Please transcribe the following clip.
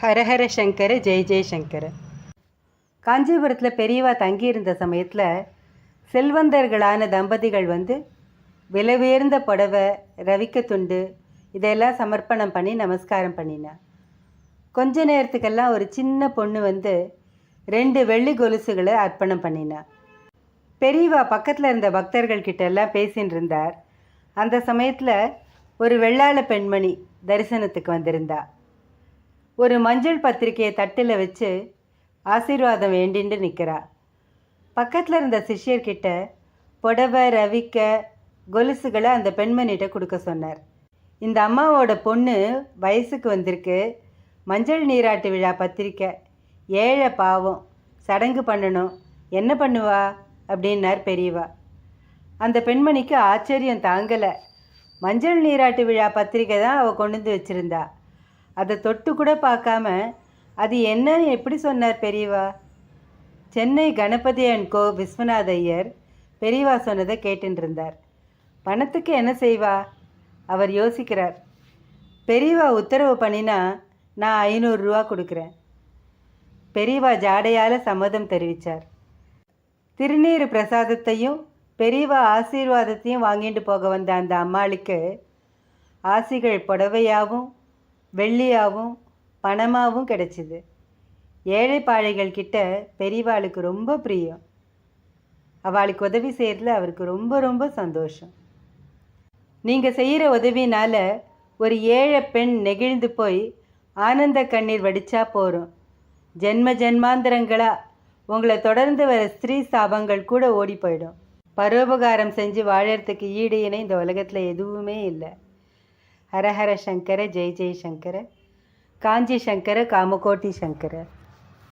ஹரஹர சங்கர ஜெய் ஜெய்சங்கர காஞ்சிபுரத்தில் பெரியவா தங்கியிருந்த சமயத்தில் செல்வந்தர்களான தம்பதிகள் வந்து விலை உயர்ந்த புடவை ரவிக்க துண்டு இதையெல்லாம் சமர்ப்பணம் பண்ணி நமஸ்காரம் பண்ணினா. கொஞ்ச நேரத்துக்கெல்லாம் ஒரு சின்ன பொண்ணு வந்து ரெண்டு வெள்ளி கொலுசுகளை அர்ப்பணம் பண்ணினா. பெரியவா பக்கத்தில் இருந்த பக்தர்கள் கிட்ட எல்லாம் பேசின்னு இருந்தார். அந்த சமயத்தில் ஒரு வெள்ளாள பெண்மணி தரிசனத்துக்கு வந்திருந்தா. ஒரு மஞ்சள் பத்திரிக்கையை தட்டில் வச்சு ஆசீர்வாதம் வேண்டின்னு நிற்கிறா பக்கத்தில் இருந்த சிஷ்யர்கிட்ட புடவை ரவிக்க கொலுசுகளை அந்த பெண்மணிகிட்ட கொடுக்க சொன்னார். இந்த அம்மாவோட பொண்ணு வயசுக்கு வந்திருக்கு. மஞ்சள் நீராட்டு விழா பத்திரிக்கை. ஏழை பாவம். சடங்கு பண்ணணும். என்ன பண்ணுவா? அப்படின்னார் பெரியவா. அந்த பெண்மணிக்கு ஆச்சரியம் தாங்கலை. மஞ்சள் நீராட்டு விழா பத்திரிக்கை தான் அவள் கொண்டு வந்து வச்சுருந்தா. அதை தொட்டு கூட பார்க்காம அது என்னன்னு எப்படி சொன்னார் பெரியவா? சென்னை கணபதி அண்ட் கோ விஸ்வநாத ஐயர் பெரியவா சொன்னதை கேட்டுருந்தார் பணத்துக்கு என்ன செய்வா? அவர் யோசிக்கிறார். பெரியவா உத்தரவு பண்ணினா நான் ஐநூறுரூவா கொடுக்குறேன். பெரியவா ஜாடையால் சம்மதம் தெரிவித்தார் திருநீர் பிரசாதத்தையும் பெரியவா ஆசீர்வாதத்தையும் வாங்கிட்டு போக வந்த அந்த அம்மாளுக்கு ஆசிகள் புடவையாகவும் வெள்ளியாகவும் பணமாகவும் கிடைச்சிது. ஏழை பாழைகள் கிட்ட பெரியவாளுக்கு ரொம்ப பிரியம். அவளுக்கு உதவி செய்கிறதுல அவருக்கு ரொம்ப ரொம்ப சந்தோஷம். நீங்கள் செய்கிற உதவினால் ஒரு ஏழை பெண் நெகிழ்ந்து போய் ஆனந்த கண்ணீர் வடித்தா போகிறோம் ஜென்ம ஜென்மாந்திரங்களா உங்களை தொடர்ந்து வர ஸ்திரீ சாபங்கள் கூட ஓடி போயிடும். பரோபகாரம் செஞ்சு வாழறதுக்கு ஈடு இணை இந்த உலகத்தில் எதுவுமே இல்லை. ஹரஹர சங்கர ஜெய் ஜெய் சங்கர. காஞ்சி சங்கர காமகோட்டி சங்கர.